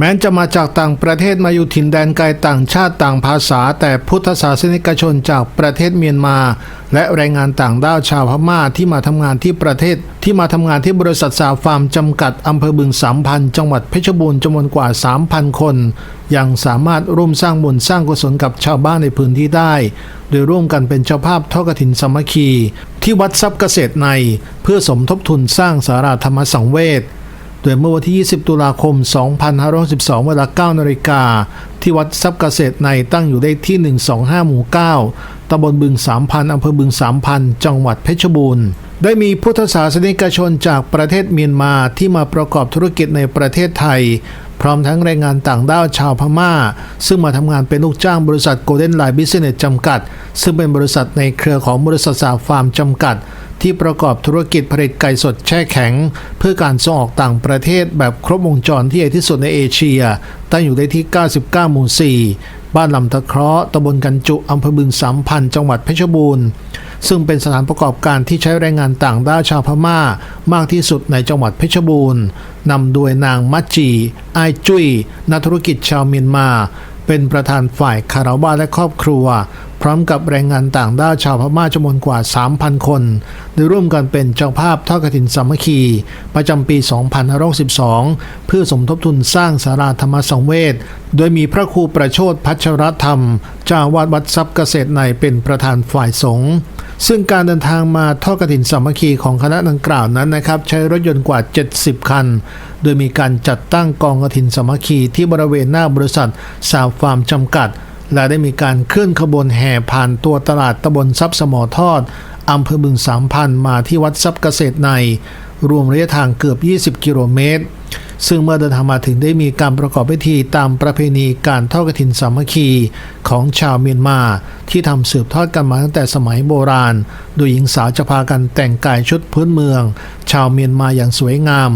แม้จะมาจากต่างประเทศมาอยู่ถิ่นแดนไกลต่างชาติต่างภาษา แต่พุทธศาสนิกชนจากประเทศเมียนมา และแรงงานต่างด้าวชาวพม่าที่มาทำงานที่ประเทศ ที่มาทำงานที่บริษัทสาฟาร์มจำกัดอำเภอบึงสามพันจังหวัดเพชรบูรณ์จำนวนกว่า 3,000 คน ยังสามารถร่วมสร้างบุญสร้างกุศลกับชาวบ้านในพื้นที่ได้ โดยร่วมกันเป็นเจ้าภาพทอดกฐินสามัคคี ที่วัดทรัพย์เกษตรใน เพื่อสมทบทุนสร้างสาราธรรมสังเวช โดยเมื่อวันที่ 20 ตุลาคม 2512 เวลา 9 นาฬิกา ที่วัดทรัพย์เกษตรในตั้งอยู่เลขที่ 125 หมู่ 9ตำบลบึง 3,000 อำเภอบึง 3,000 จังหวัดเพชรบูรณ์ ได้มีพุทธศาสนิกชนจากประเทศเมียนมาที่มาประกอบธุรกิจในประเทศไทย พร้อมทั้งแรงงานต่างด้าวชาวพม่า ซึ่งมาทำงานเป็นลูกจ้างบริษัทโกลเด้นไลน์บิสเนสจำกัด ซึ่งเป็นบริษัทในเครือของบริษัทสาฟาร์มจำกัด ที่ประกอบธุรกิจผลิตไก่สดแช่แข็ง เพื่อการส่งออกต่างประเทศแบบครบวงจรที่ใหญ่ที่สุดในเอเชีย ตั้งอยู่ในที่ 99 หมู่ 4บ้านลำตะเคราะห์ตำบลกันจุอำเภอบึงสามพันจังหวัดเพชรบูรณ์ ซึ่งเป็นสถานประกอบการที่ใช้แรงงานต่างด้าวชาวพม่า มากที่สุดในจังหวัดเพชรบูรณ์นำโดยนางมัจจีไอายจุ้ยนักธุรกิจชาวเมียนมา เป็นประธานฝ่ายคาราวาและครอบครัว พร้อมกับแรงงานต่างด้าวชาวพม่าจำนวนกว่า 3,000 คนโดยร่วมกันเป็นเจ้าภาพทอดกฐินสามัคคี ประจำปี 2512 เพื่อสมทบทุนสร้างสาราธรรมสังเวช โดยมีพระครูประโชดพัชรธรรม เจ้าอาวาดวัดทรัพย์เกษตรในเป็นประธานฝ่ายสงฆ์ซึ่งการเดินทางมาทอดกฐินสามัคคีของคณะดังกล่าวนั้นนะครับใช้รถยนต์กว่า 70 คัน โดยมีการจัดตั้งกองกฐินสามัคคีที่บริเวณหน้าบริษัทสาวฟาร์มจำกัด และได้มีการเคลื่อนขบวนแห่ผ่านตัวตลาดตำบลทรัพย์สมอทอดอำเภอบึงสามพันมาที่วัดทรัพย์เกษตรใน รวมระยะทางเกือบ 20 กิโลเมตร ซึ่งเมื่อเดินทางมาถึงได้มีการประกอบพิธีตามประเพณีการทอดกฐินสามัคคีของชาวเมียนมา ที่ทำสืบทอดกันมาตั้งแต่สมัยโบราณ โดยหญิงสาวจะพากันแต่งกายชุดพื้นเมือง ชาวเมียนมาอย่างสวยงาม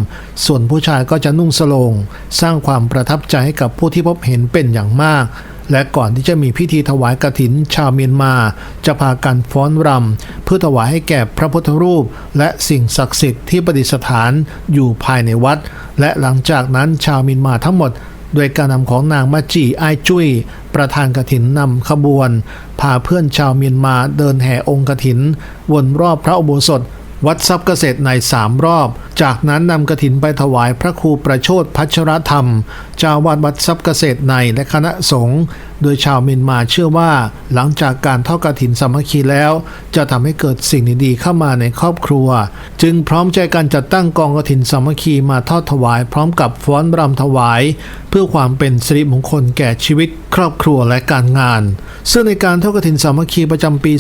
ส่วนผู้ชายก็จะนุ่งสโลง สร้างความประทับใจให้กับผู้ที่พบเห็นเป็นอย่างมาก และก่อนที่จะมีพิธีถวายกฐินชาวเมียนมา จะพากันฟ้อนรำเพื่อถวายให้แก่พระพุทธรูป และสิ่งศักดิ์สิทธิ์ที่ประดิษฐานอยู่ภายในวัด และหลังจากนั้นชาวเมียนมาทั้งหมดโดยการนำของนางมัจจีไอจุ้ยประธานกฐินนำขบวน พาเพื่อนชาวเมียนมาเดินแห่องค์กฐิน วนรอบพระอุโบสถ วัดทรัพย์เกษตรในสามรอบ จากนั้นนำกระถินไปถวายพระครูประโชดพัชรธรรม เจ้าวาดวัดทรัพย์เกษตรในและคณะสงฆ์โดยชาวเมียนมาเชื่อว่าหลังจากการทอดกระถินสามัคคีแล้ว จะทำให้เกิดสิ่งดีๆเข้ามาในครอบครัว จึงพร้อมใจกันจัดตั้งกองกระถินสามัคคีมาทอดถวาย พร้อมกับฟ้อนรำถวาย เพื่อความเป็นสิริมงคลแก่ชีวิต ครอบครัวและการงาน ซึ่งในการทอดกฐินสามัคคีประจำปี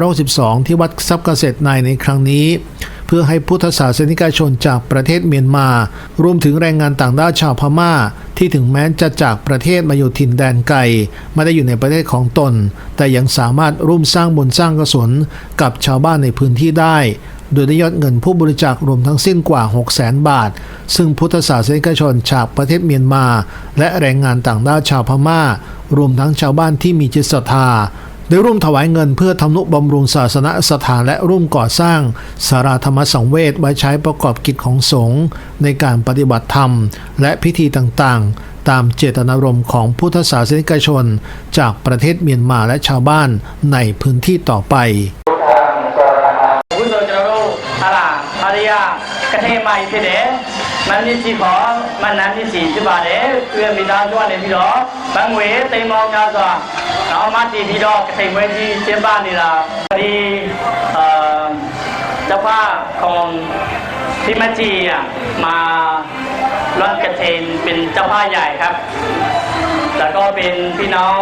2512 ที่วัดทรัพย์เกษตรในในครั้งนี้ เพื่อให้พุทธศาสนิกชนจากประเทศเมียนมา รวมถึงแรงงานต่างด้าวชาวพม่า ที่ถึงแม้จะจากประเทศมาอยู่ถิ่นแดนไกลไม่ได้อยู่ในประเทศของตน แต่ยังสามารถร่วมสร้างบุญสร้างกุศลกับชาวบ้านในพื้นที่ได้ โดยได้ยอดเงินผู้บริจาครวมทั้งสิ้นกว่า 6 0 0 0 0 0 บาท ซึ่งพุทธศาสนิกชนจากประเทศเมียนมา และแรงงานต่างด้าวชาวพม่า รวมทั้งชาวบ้านที่มีจิตศรัทธา ได้ร่วมถวายเงินเพื่อทำนุบำรุงศาสนสถานและร่วมก่อสร้างสาราธรรมสังเวชไว้ใช้ประกอบกิจของสงฆ์ในการปฏิบัติธรรม และพิธีต่างๆ ตามเจตนารมณ์ของพุทธศาสนิกชน จากประเทศเมียนมาและชาวบ้านในพื้นที่ต่อไปวุฒิจารุอาลาอาริยากเทมัยเทเดมันนี่สีขอมันนั้นที่สีจิบาเดเพื่อมีตาชวนในพี่ดอบางเวเตมองยาสว နောက်မှတည်ပြီးတော့ကထိန်ပွဲကြီးကျင်းပနေတာဒီအာတဖာของพี่มัจจีอ่ะมาลอดกระเทนเป็นเจ้าพ่าใหญ่ครับ แล้วก็เป็นพี่น้อง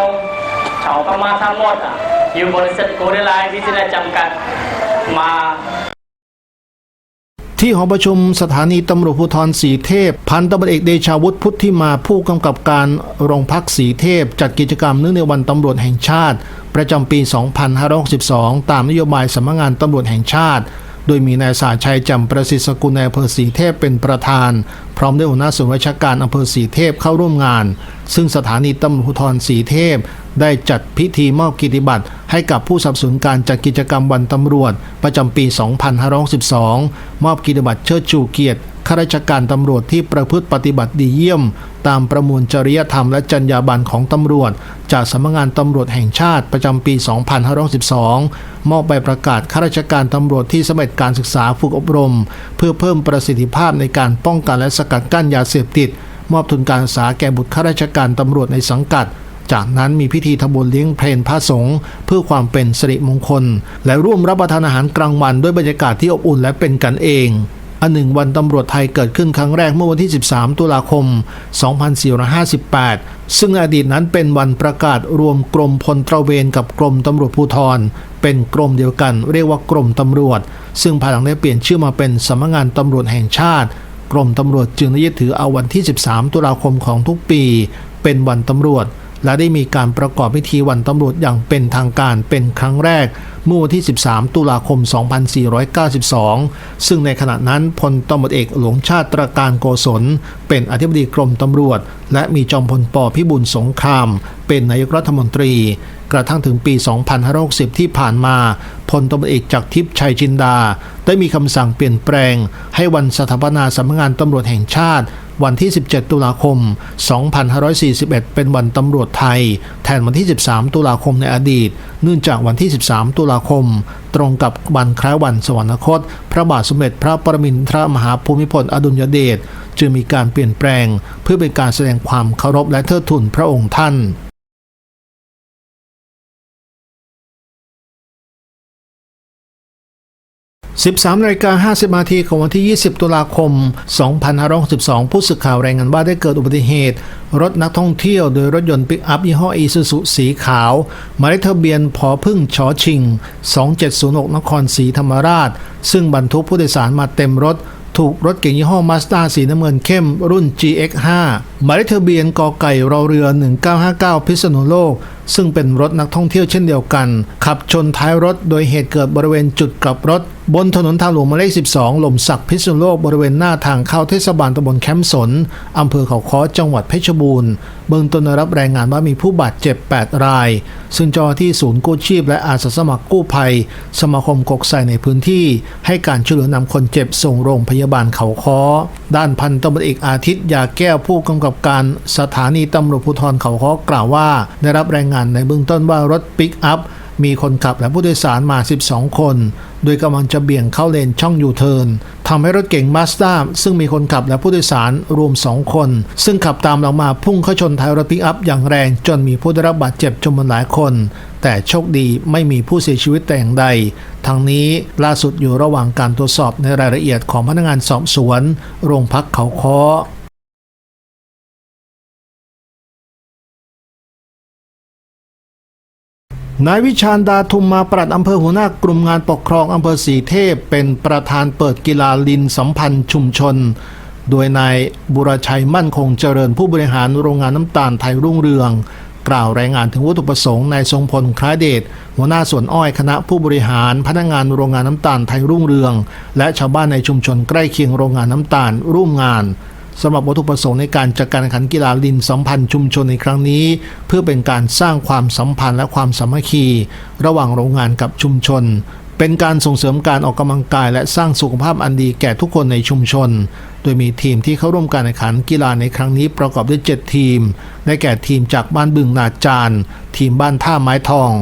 ชาวพม่าทั้งหมดอ่ะอยู่บริษัทโกลเด้นไลน์วิทยาจำกัดมา ที่หอประชุมสถานีตำรวจภูธรสีเทพ พันตำรวจเอกเดชาวุฒิพุทธิมาผู้กำกับการโรงพักสีเทพ จัดกิจกรรมเนื่องในวันตำรวจแห่งชาติ ประจำปี 2562 ตามนโยบายสำนักงานตำรวจแห่งชาติ โดยมีนายสาชัยจำประสิทธิ์สกุลในอำเภอสีเทพเป็นประธาน พร้อมด้วยหัวหน้าส่วนราชการอำเภอสีเทพเข้าร่วมงาน ซึ่งสถานีตำรวจภูธรสีเทพ ได้จัดพิธีมอบกิติบัตรให้กับผู้สับสนุนการจัดกิจกรรมวันตำรวจ ประจำปี 2512 มอบกิติบัตรเชิดชูเกียรติ ข้าราชการตำรวจที่ประพฤติปฏิบัติดีเยี่ยม ตามประมวลจริยธรรมและจรรยาบรรณของตำรวจ จากสำนักงานตำรวจแห่งชาติประจำปี 2512 มอบใบประกาศข้าราชการตำรวจที่สำเร็จการศึกษาฝึกอบรม เพื่อเพิ่มประสิทธิภาพในการป้องกันและสกัดกั้นยาเสพติด มอบทุนการศึกษาแก่บุตรข้าราชการตำรวจในสังกัดจากนั้นมีพิธีทำบุญเลี้ยงเพลนพระสงฆ์เพื่อความเป็นสิริมงคล และร่วมรับประทานอาหารกลางวันด้วยบรรยากาศที่อบอุ่นและเป็นกันเอง อันหนึ่งวันตำรวจไทยเกิดขึ้นครั้งแรกเมื่อวันที่ 13 ตุลาคม 2458 ซึ่งอดีตนั้นเป็นวันประกาศรวมกรมพลตระเวนกับกรมตำรวจภูธร เป็นกรมเดียวกัน เรียกว่ากรมตำรวจ ซึ่งภายหลังได้เปลี่ยนชื่อมาเป็นสำนักงานตำรวจแห่งชาติ กรมตำรวจจึงได้ยึดถือเอาวันที่ 13 ตุลาคมของทุกปี เป็นวันตำรวจ และได้มีการประกอบพิธีวันตำรวจอย่างเป็นทางการเป็นครั้งแรก เมื่อวันที่ 13 ตุลาคม 2492 ซึ่งในขณะนั้นพลตำรวจเอกหลวงชาติตรการโกศล เป็นอธิบดีกรมตำรวจ และมีจอมพลปพิบูลสงคราม เป็นนายกรัฐมนตรี กระทั่งถึงปี 2560 ที่ผ่านมาพลตำรวจเอกจากทิพย์ชัยจินดา ได้มีคำสั่งเปลี่ยนแปลง ให้วันสถาปนาสำนักงานตำรวจแห่งชาติ วันที่ 17 ตุลาคม 2541 เป็นวันตำรวจไทย แทนวันที่ 13 ตุลาคมในอดีต เนื่องจากวันที่ 13 ตุลาคม ตรงกับวันคล้ายวันสวรรคต พระบาทสมเด็จพระปรมินทรมหาภูมิพลอดุลยเดชจึงมีการเปลี่ยนแปลง เพื่อเป็นการแสดงความเคารพและเทิดทูนพระองค์ท่าน 13นาฬิกา50นาทีของวันที่ 20 ตุลาคม 2562 ผู้สื่อข่าวรายงานว่าได้เกิดอุบัติเหตุ รถนักท่องเที่ยวโดยรถยนต์ปิกอัพยี่ห้ออีซูซุสีขาวหมายเลขทะเบียนพอพึ่งชอชิง 2706 นครศรีธรรมราช ซึ่งบรรทุกผู้โดยสารมาเต็มรถถูกรถเก๋งยี่ห้อมาสด้าสีน้ำเงินเข้มรุ่น GX5 หมายเลขทะเบียนกอไก่รอเรือ 1959 พิษณุโลกซึ่งเป็นรถนักท่องเที่ยวเช่นเดียวกัน ขับชนท้ายรถโดยเหตุเกิดบริเวณจุดกลับรถ บนถนนทางหลวงหมายเลข 12 หล่มสักพิษณุโลกบริเวณหน้าทางเข้าเทศบาลตำบลแคมป์สนอำเภอเขาค้อจังหวัดเพชรบูรณ์ เบื้องต้นได้รับรายงานว่ามีผู้บาดเจ็บ 8 ราย ซึ่งเจ้าหน้าที่ศูนย์กู้ชีพและอาสาสมัครกู้ภัย สมาคมกกไซในพื้นที่ ให้การช่วยเหลือนำคนเจ็บส่งโรงพยาบาลเขาค้อ ด้านพันตำรวจเอกอาทิตย์ยาแก้วผู้กำกับการสถานีตำรวจภูธรเขาค้อกล่าวว่า ได้รับรายงานในเบื้องต้นว่ารถปิกอัพมีคนขับและผู้โดยสารมา 12 คน โดยกำลังจะเบี่ยงเข้าเลนช่องยูเทิร์นทำให้รถเก๋งมาสด้าซึ่งมีคนขับและผู้โดยสารรวม 2 คน ซึ่งขับตามหลังมาพุ่งเข้าชนท้ายรถปิกอัพอย่างแรงจนมีผู้ได้รับบาดเจ็บจำนวนหลายคน แต่โชคดีไม่มีผู้เสียชีวิตแต่อย่างใด ทั้งนี้ล่าสุดอยู่ระหว่างการตรวจสอบในรายละเอียดของพนักงานสอบสวน โรงพักเขาค้อ นายวิชาญดาทุมมาปลัดอำเภอหัวหน้ากลุ่มงานปกครองอำเภอสีเทพ เป็นประธานเปิดกีฬาลินสัมพันธ์ชุมชน โดยนายบุรชัยมั่นคงเจริญผู้บริหารโรงงานน้ำตาลไทยรุ่งเรือง กล่าวรายงานถึงวัตถุประสงค์นายทรงพลคล้ายเดชหัวหน้าส่วนอ้อยคณะผู้บริหารพนักงานโรงงานน้ำตาลไทยรุ่งเรือง และชาวบ้านในชุมชนใกล้เคียงโรงงานน้ำตาลร่วมงาน สำหรับวัตถุประสงค์ในการจัดการแข่งขันกีฬาลินสัมพันธ์ชุมชนในครั้งนี้ เพื่อเป็นการสร้างความสัมพันธ์และความสามัคคี ระหว่างโรงงานกับชุมชน เป็นการส่งเสริมการออกกำลังกาย และสร้างสุขภาพอันดีแก่ทุกคนในชุมชน โดยมีทีมที่เข้าร่วมการแข่งขันกีฬาในครั้งนี้ประกอบด้วย 7 ทีม ได้แก่ทีมจากบ้านบึงนาจารทีมบ้านท่าไม้ทอง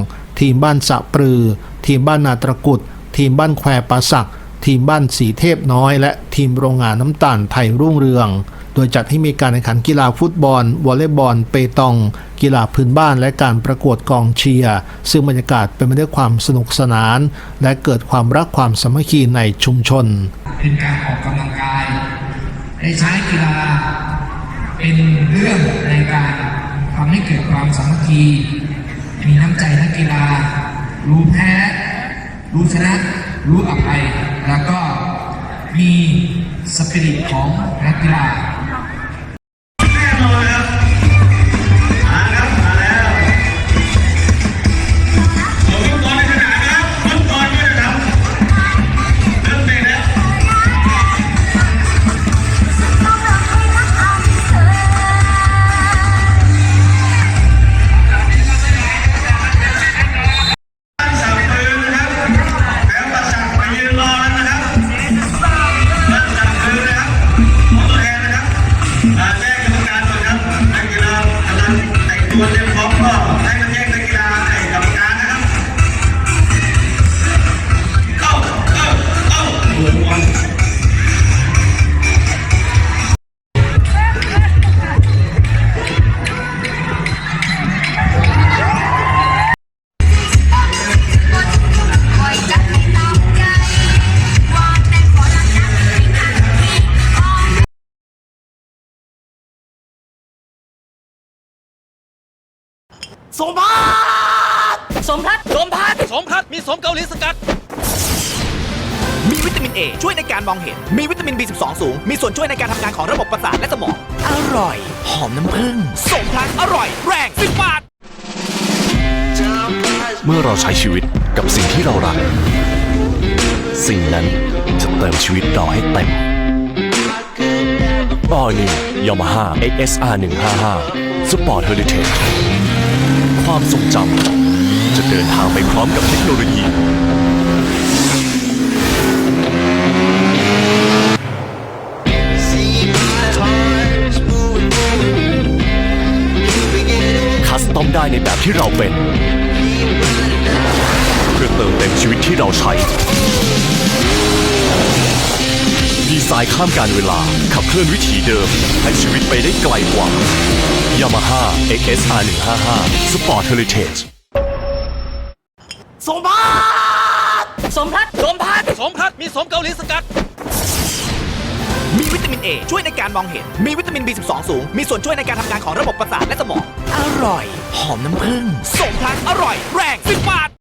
ทีมบ้านสะปรือ ทีมบ้านนาตรกุด ทีมบ้านแควปราสัก ทีมบ้านสีเทพน้อย และทีมโรงงานน้ำตาลไทยรุ่งเรือง โดยจัดให้มีการแข่งขันกีฬาฟุตบอล วอลเลย์บอล เปตอง กีฬาพื้นบ้าน และการประกวดกองเชียร์ซึ่งบรรยากาศเป็นไปด้วยความสนุกสนาน และเกิดความรักความสามัคคีในชุมชน เป็นการออกกำลังกายได้ใช้กีฬาเป็นเรื่องในการทำให้เกิดความสามัคคีมีน้ำใจนักกีฬา รู้แพ้ รู้ชนะ รู้อภัยแล้วก็มีสปิริตของนักกีฬา สมพัฒน์สมพัฒน์สมพัฒน์สมพัดมีสมเกาหลีสกัด มีวิตามิน A ช่วยในการมองเห็น มีวิตามิน B12 สูง มีส่วนช่วยในการทำงานของระบบประสาทและสมอง อร่อย หอมน้ำผึ้งสมพัฒน์อร่อย แรงสิบบาท เมื่อเราใช้ชีวิตกับสิ่งที่เรารัก สิ่งนั้นจะเติมชีวิตเราให้เต็ม All New Yamaha XSR 155 Sport Heritage ความทรงจำจะเดินทางไปพร้อมกับเทคโนโลยี คัสตอมได้ในแบบที่เราเป็น เพื่อเติมเต็มชีวิตที่เราใช้ ดีไซน์ข้ามการเวลา ขับเคลื่อนวิถีเดิม ให้ชีวิตไปได้ไกลกว่า Yamaha XSR 155 Sport Heritage สมพัฒน์สมพัฒน์สมพัฒน์สมพัดมีสมเกาหลีสกัด มีวิตามิน A ช่วยในการมองเห็น มีวิตามิน B12 สูง มีส่วนช่วยในการทำงานของระบบประสาทและสมอง อร่อย หอมน้ำผึ้งสมพัฒน์อร่อย แรงสิบบาท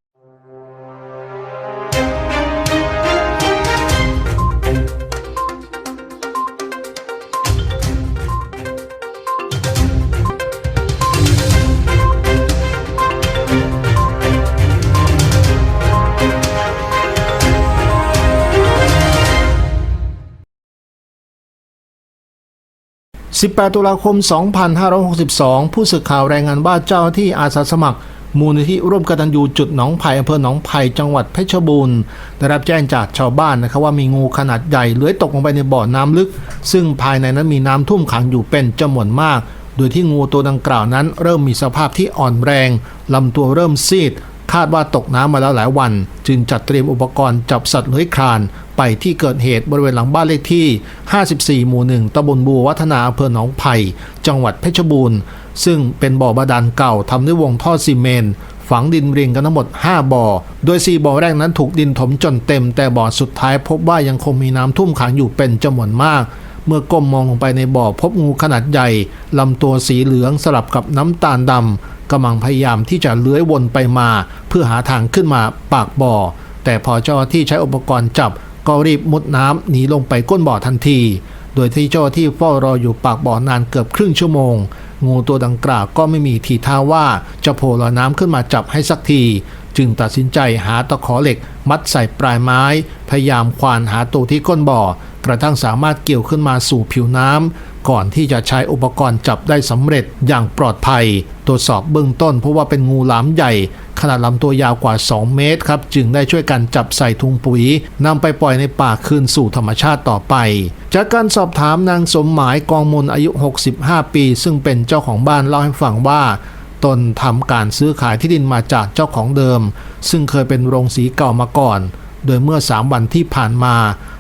18 ตุลาคม 2562 ผู้สื่อข่าวรายงานว่าเจ้าที่อาสาสมัคร มูลนิธิร่วมกตัญญูจุดหนองไผ่อำเภอหนองไผ่จังหวัดเพชรบูรณ์ได้รับแจ้งจากชาวบ้านนะครับว่ามีงูขนาดใหญ่เลื้อยตกลงไปในบ่อน้ำลึก ซึ่งภายในนั้นมีน้ำท่วมขังอยู่เป็นจำนวนมาก โดยที่งูตัวดังกล่าวนั้น เริ่มมีสภาพที่อ่อนแรงลำตัวเริ่มซีด คาดว่าตกน้ำมาแล้วหลายวัน จึงจัดเตรียมอุปกรณ์จับสัตว์เลื้อยคลานไปที่เกิดเหตุบริเวณหลังบ้านเลขที่ 54 หมู่ 1ตำบลบัววัฒนาอำเภอหนองไผ่ จังหวัดเพชรบูรณ์ ซึ่งเป็นบ่อบาดาลเก่าทำด้วยวงท่อซีเมนต์ฝังดินเรียงกันทั้งหมด 5 บ่อ โดย 4 บ่อแรกนั้นถูกดินถมจนเต็ม แต่บ่อสุดท้ายพบว่ายังคงมีน้ำท่วมขังอยู่เป็นจำนวนมาก เมื่อก้มมองลงไปในบ่อพบงูขนาดใหญ่ลำตัวสีเหลืองสลับกับน้ำตาลดำกำลังพยายามที่จะเลื้อยวนไปมา เพื่อหาทางขึ้นมาปากบ่อ แต่พอเจ้าที่ใช้อุปกรณ์จับก็รีบมุดน้ำหนีลงไปก้นบ่อทันที โดยที่เจ้าที่เฝ้ารออยู่ปากบ่อนานเกือบครึ่งชั่วโมง งูตัวดังกล่าวก็ไม่มีทีท่าว่าจะโผล่ลอยน้ำขึ้นมาจับให้สักที จึงตัดสินใจหาตะขอเหล็ก มัดใส่ปลายไม้ พยายามควานหาตัวที่ก้นบ่อ กระทั่งสามารถเกี่ยวขึ้นมาสู่ผิวน้ำก่อนที่จะใช้อุปกรณ์จับได้สำเร็จอย่างปลอดภัย ตรวจสอบเบื้องต้นเพราะว่าเป็นงูหลามใหญ่ ขนาดลำตัวยาวกว่า 2 เมตรครับจึงได้ช่วยกันจับใส่ถุงปุ๋ยนำไปปล่อยในป่าคืนสู่ธรรมชาติต่อไป จากการสอบถามนางสมหมายกองมนอายุ 65 ปี ซึ่งเป็นเจ้าของบ้านเล่าให้ฟังว่า ตนทำการซื้อขายที่ดินมาจากเจ้าของเดิม ซึ่งเคยเป็นโรงสีเก่ามาก่อน โดยเมื่อ 3 วันที่ผ่านมา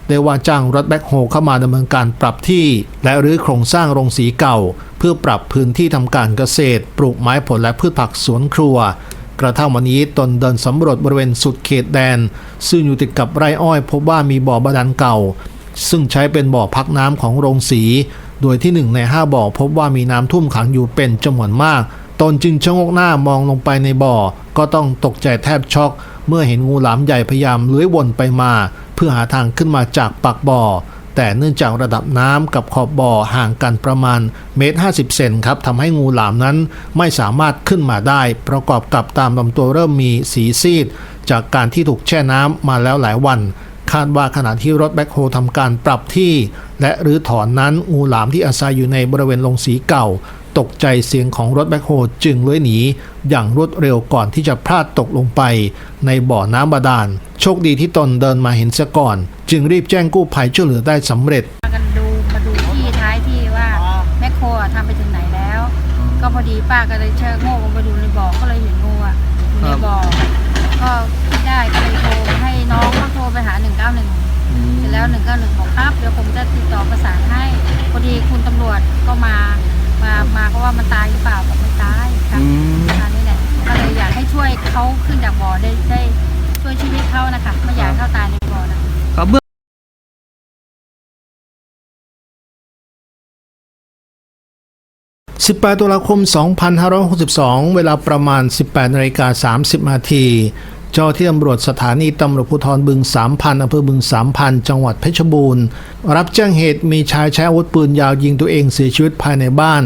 ได้ว่าจ้างรถแบ็คโฮเข้ามาดำเนินการปรับที่ และรื้อโครงสร้างโรงสีเก่า เพื่อปรับพื้นที่ทำการเกษตร ปลูกไม้ผลและพืชผักสวนครัว กระทั่งวันนี้ตนเดินสำรวจบริเวณสุดเขตแดน ซึ่งอยู่ติดกับไร่อ้อยพบว่ามีบ่อบาดาลเก่า ซึ่งใช้เป็นบ่อพักน้ำของโรงสีโดยที่หนึ่งในห้าบ่อพบว่ามีน้ำท่วมขังอยู่เป็นจำนวนมาก ตนจึงชะงกหน้ามองลงไปในบ่อ ก็ต้องตกใจแทบช็อก เมื่อเห็นงูหลามใหญ่พยายามเลื้อยวนไปมา เพื่อหาทางขึ้นมาจากปากบ่อ แต่เนื่องจากระดับน้ำกับขอบบ่อห่างกันประมาณเมตร 50 เซนครับทำให้งูหลามนั้นไม่สามารถขึ้นมาได้ ประกอบกับตามลำตัวเริ่มมีสีซีด จากการที่ถูกแช่น้ำมาแล้วหลายวันคาดว่าขณะที่รถแบ็คโฮทำการปรับที่ และรื้อถอนนั้นงูหลามที่อาศัยอยู่ในบริเวณโรงสีเก่า ตกใจเสียงของรถแบ็คโฮจึงเลื้อยหนี อย่างรวดเร็วก่อนที่จะพลาดตกลงไป ในบ่อน้ำบาดาล โชคดีที่ตนเดินมาเห็นเสียก่อน จึงรีบแจ้งกู้ภัยช่วยเหลือได้สำเร็จ มากันดูมาดูที่ท้ายที่ว่าแมคโครอะทำไปถึงไหนแล้ว ก็พอดีป้าก็เลยเชิญโง่ลงไปดูในบ่อก็เลยเห็นงูอะอยู่ในบ่อก็ไม่ได้ก็เลยโทรให้น้องเขาโทรไปหา 191เสร็จแล้ว191บอกครับเดี๋ยวผมจะติดต่อประสานให้พอดีคุณตำรวจก็มา มามาก็ว่ามันตายหรือเปล่าบอกไม่ตายค่ะประมาณนี้แหละก็เลยอยากให้ช่วยเขาขึ้นจากบ่อได้ได้ช่วยชีวิตเขานะคะไม่อยากให้เขาตายในบ่อนะท18ตุลาคม 2562 เวลาประมาณ 18นาฬิกา30นาที เจ้าที่ตำรวจสถานีตำรวจภูธรบึงสามพันอำเภอบึงสามพันจังหวัดเพชรบูรณ์ รับแจ้งเหตุมีชายใช้อาวุธปืนยาวยิงตัวเองเสียชีวิตภายในบ้าน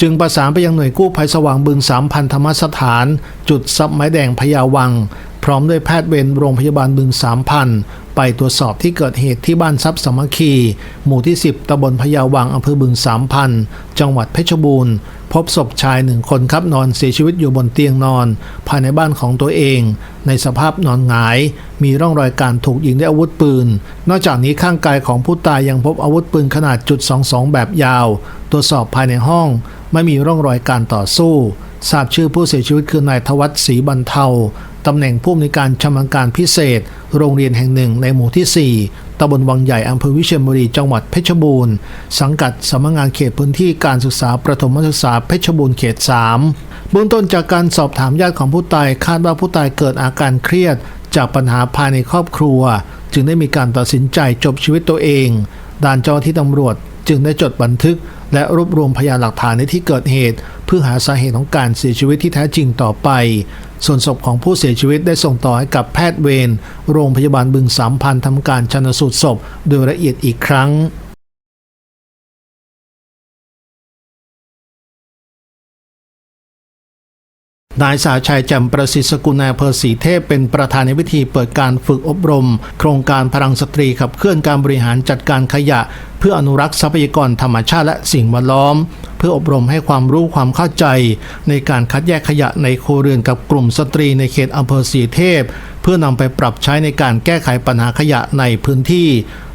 จึงประสานไปยังหน่วยกู้ภัยสว่างบึงสามพันธรรมสถาน จุดซับไม้แดงพยาวัง พร้อมด้วยแพทย์เวรโรงพยาบาลบึงสามพันไปตรวจสอบที่เกิดเหตุที่บ้านทรัพย์สมัคคี หมู่ที่ 10ตำบลพญาวังอำเภอบึงสามพันจังหวัดเพชรบูรณ์พบศพชายหนึ่งคนครับนอนเสียชีวิตอยู่บนเตียงนอน ภายในบ้านของตัวเอง ในสภาพนอนหงาย มีร่องรอยการถูกยิงด้วยอาวุธปืน นอกจากนี้ข้างกายของผู้ตายยังพบอาวุธปืนขนาดจุด22 แบบยาว ตรวจสอบภายในห้อง ไม่มีร่องรอยการต่อสู้ทราบชื่อผู้เสียชีวิตคือนายทวัฒน์ศรีบรรเทา ตำแหน่งผู้อำนวยการชำนาญการพิเศษ โรงเรียนแห่งหนึ่งในหมู่ที่ 4ตำบลวังใหญ่อำเภอวิเชียรบุรีจังหวัดเพชรบูรณ์ สังกัดสำนักงานเขตพื้นที่การศึกษาประถมศึกษาเพชรบูรณ์เขต 3 เบื้องต้นจากการสอบถามญาติของผู้ตายคาดว่าผู้ตายเกิดอาการเครียด จากปัญหาภายในครอบครัว จึงได้มีการตัดสินใจจบชีวิตตัวเองด้านเจ้าที่ตำรวจจึงได้จดบันทึก และรวบรวมพยานหลักฐานในที่เกิดเหตุ เพื่อหาสาเหตุของการเสียชีวิตที่แท้จริงต่อไป ส่วนศพของผู้เสียชีวิตได้ส่งต่อให้กับแพทย์เวรโรงพยาบาลบึงสามพันทำการชันสูตรศพโดยละเอียดอีกครั้งนายสาชัยแจ่มประสิทธิ์สกุลนายเภอศรีเทพเป็นประธานในพิธีเปิดการฝึกอบรม โครงการพลังสตรีขับเคลื่อนการบริหารจัดการขยะ พื่ออนุรักษ์ทรัพยากรธรรมชาติและสิ่งแวดล้อม เพื่ออบรมให้ความรู้ความเข้าใจ ในการคัดแยกขยะในโครเรือนกับกลุ่มสตรีในเขตอำเภอสีเทพ เพื่อนำไปปรับใช้ในการแก้ไขปัญหาขยะในพื้นที่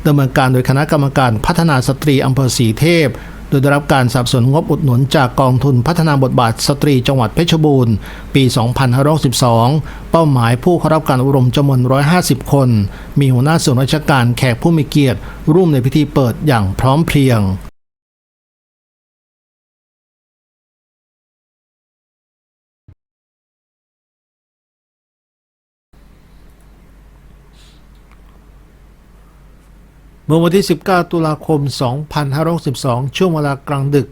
ดำเนินการโดยคณะกรรมการพัฒนาสตรีอำเภอสีเทพ โดยได้รับการสนับสนุนงบอุดหนุนจากกองทุนพัฒนาบทบาทสตรีจังหวัดเพชรบูรณ์ ปี 2562 เป้าหมายผู้เข้ารับการอบรมจำนวน 150 คน มีหัวหน้าส่วนราชการแขกผู้มีเกียรติ ร่วมในพิธีเปิดอย่างพร้อมเพรียง เมื่อวันที่ 19 ตุลาคม 2562 ช่วงเวลากลางดึก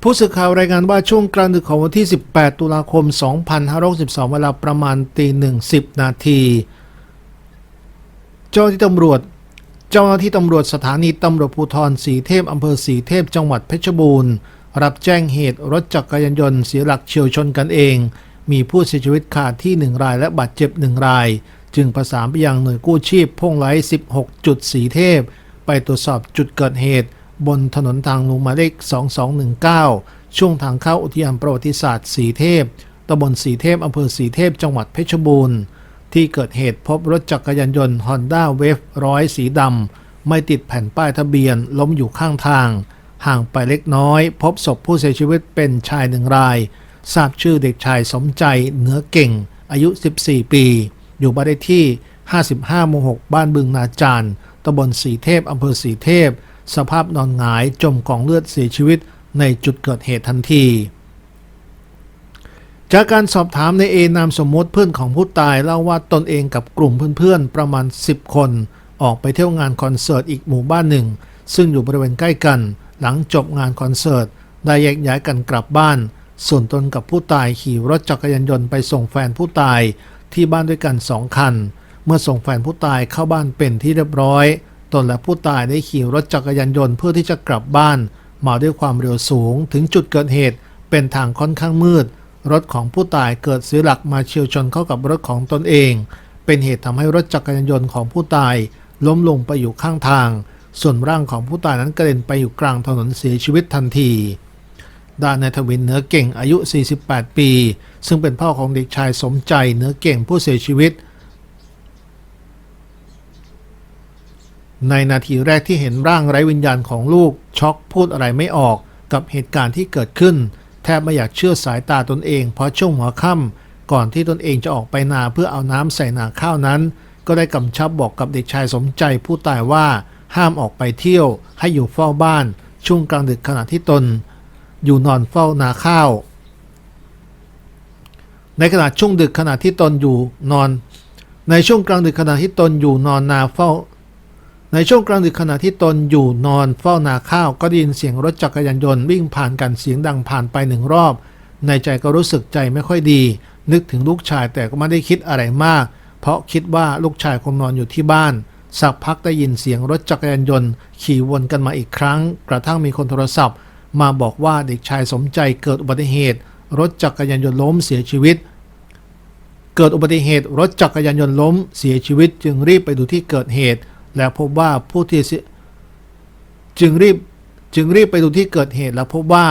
ผู้สื่อข่าวรายงานว่าช่วงกลางดึกของวันที่ 18 ตุลาคม 2562 เวลาประมาณตีหนึ่งสิบนาที เจ้าหน้าที่ตำรวจ เจ้าหน้าที่ตำรวจสถานีตำรวจภูธรสีเทพอำเภอสีเทพจังหวัดเพชรบูรณ์ รับแจ้งเหตุรถจักรยานยนต์เสียหลักเฉียวชนกันเอง มีผู้เสียชีวิตขาดที่ 1 รายและบาดเจ็บ 1 ราย จึงประสานไปยังหน่วยกู้ชีพพงไล16 จุดสีเทพ ไปตรวจสอบจุดเกิดเหตุ บนถนนทางหลวงหมายเลข 2219 ช่วงทางเข้าอุทยานประวัติศาสตร์สีเทพตำบลสีเทพอำเภอสีเทพจังหวัดเพชรบูรณ์ ที่เกิดเหตุพบรถจักรยานยนต์ Honda Wave ร้อยสีดำไม่ติดแผ่นป้ายทะเบียนล้มอยู่ข้างทาง ห่างไปเล็กน้อย พบศพผู้เสียชีวิตเป็นชายหนึ่งราย ทราบชื่อเด็กชายสมใจเหนือเก่ง อายุ 14 ปี อยู่บ้านเลขที่ 55หมู่6บ้านบึงนาจารตำบลสีเทพอำเภอสีเทพ สภาพนอนหงายจมกองเลือดเสียชีวิตในจุดเกิดเหตุทันที จากการสอบถามในเอนามสมมติเพื่อนของผู้ตายเล่าว่าตนเองกับกลุ่มเพื่อนๆ ประมาณ 10 คน ออกไปเที่ยวงานคอนเสิร์ตอีกหมู่บ้านหนึ่ง ซึ่งอยู่บริเวณใกล้กัน หลังจบงานคอนเสิร์ต ได้แยกย้ายกันกลับบ้าน ส่วนตนกับผู้ตายขี่รถจักรยานยนต์ไปส่งแฟนผู้ตายที่บ้านด้วยกันสองคัน เมื่อส่งแฟนผู้ตายเข้าบ้านเป็นที่เรียบร้อย ตนและผู้ตายได้ขี่รถจักรยานยนต์เพื่อที่จะกลับบ้าน มาด้วยความเร็วสูง ถึงจุดเกิดเหตุเป็นทางค่อนข้างมืด รถของผู้ตายเกิดเสียหลักมาเฉียวชนเข้ากับรถของตนเอง เป็นเหตุทำให้รถจักรยานยนต์ของผู้ตาย ล้มลงไปอยู่ข้างทาง ส่วนร่างของผู้ตายนั้นกระเด็นไปอยู่กลางถนนเสียชีวิตทันที ด้านนายทวินเนื้อเก่งอายุ 48 ปี ซึ่งเป็นพ่อของเด็กชายสมใจเนื้อเก่งผู้เสียชีวิต ในนาทีแรกที่เห็นร่างไร้วิญญาณของลูกช็อกพูดอะไรไม่ออกกับเหตุการณ์ที่เกิดขึ้น แทบไม่อยากเชื่อสายตาตนเอง เพราะช่วงหัวค่ำก่อนที่ตนเองจะออกไปนาเพื่อเอาน้ำใส่นาข้าวนั้น ก็ได้กำชับบอกกับเด็กชายสมใจผู้ตายว่าห้ามออกไปเที่ยว ให้อยู่เฝ้าบ้าน ช่วงกลางดึกขณะที่ตน อยู่นอนเฝ้านาข้าว ในขณะช่วงดึกขณะที่ตนอยู่นอน ในช่วงกลางดึกขณะที่ตนอยู่นอนนาเฝ้า ในช่วงกลางดึกขณะที่ตนอยู่นอนเฝ้านาข้าว ก็ได้ยินเสียงรถจักรยานยนต์วิ่งผ่านกันเสียงดังผ่านไปหนึ่งรอบ ในใจก็รู้สึกใจไม่ค่อยดี นึกถึงลูกชายแต่ก็ไม่ได้คิดอะไรมาก เพราะคิดว่าลูกชายคงนอนอยู่ที่บ้านสักพักได้ยินเสียงรถจักรยานยนต์ ขี่วนกันมาอีกครั้ง กระทั่งมีคนโทรศัพท์ มาบอกว่าเด็กชายสมใจเกิดอุบัติเหตุ รถจักรยานยนต์ล้มเสียชีวิต เกิดอุบัติเหตุ รถจักรยานยนต์ล้มเสียชีวิต จึงรีบไปดูที่เกิดเหตุ และพบว่าผู้ที่เสียจึงรีบจึงรีบไปดูที่เกิดเหตุและพบว่า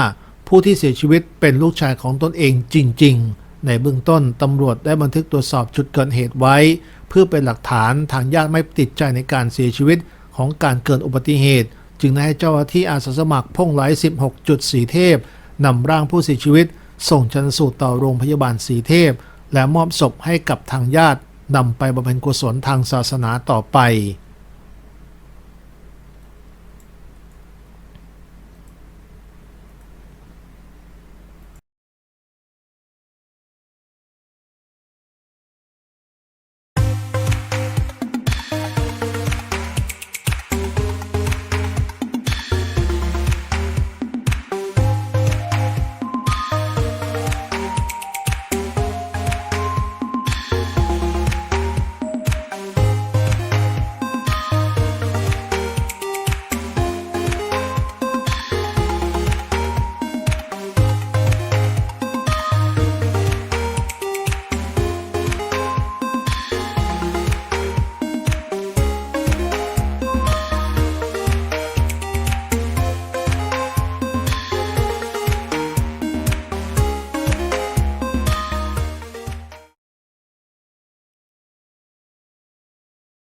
ผู้ที่เสียชีวิตเป็นลูกชายของตนเองจริง ๆ ในเบื้องต้นตำรวจได้บันทึกตรวจสอบจุดเกิดเหตุไว้ เพื่อเป็นหลักฐานทางญาติไม่ติดใจในการเสียชีวิตของการเกิดอุบัติเหตุ จึงได้ให้เจ้าที่อาสาสมัครพงไล16จุดสีเทพนำร่างผู้เสียชีวิต ส่งชันสูตรต่อโรงพยาบาลสีเทพ และมอบศพให้กับทางญาตินำไปบำเพ็ญกุศลทางศาสนาต่อไป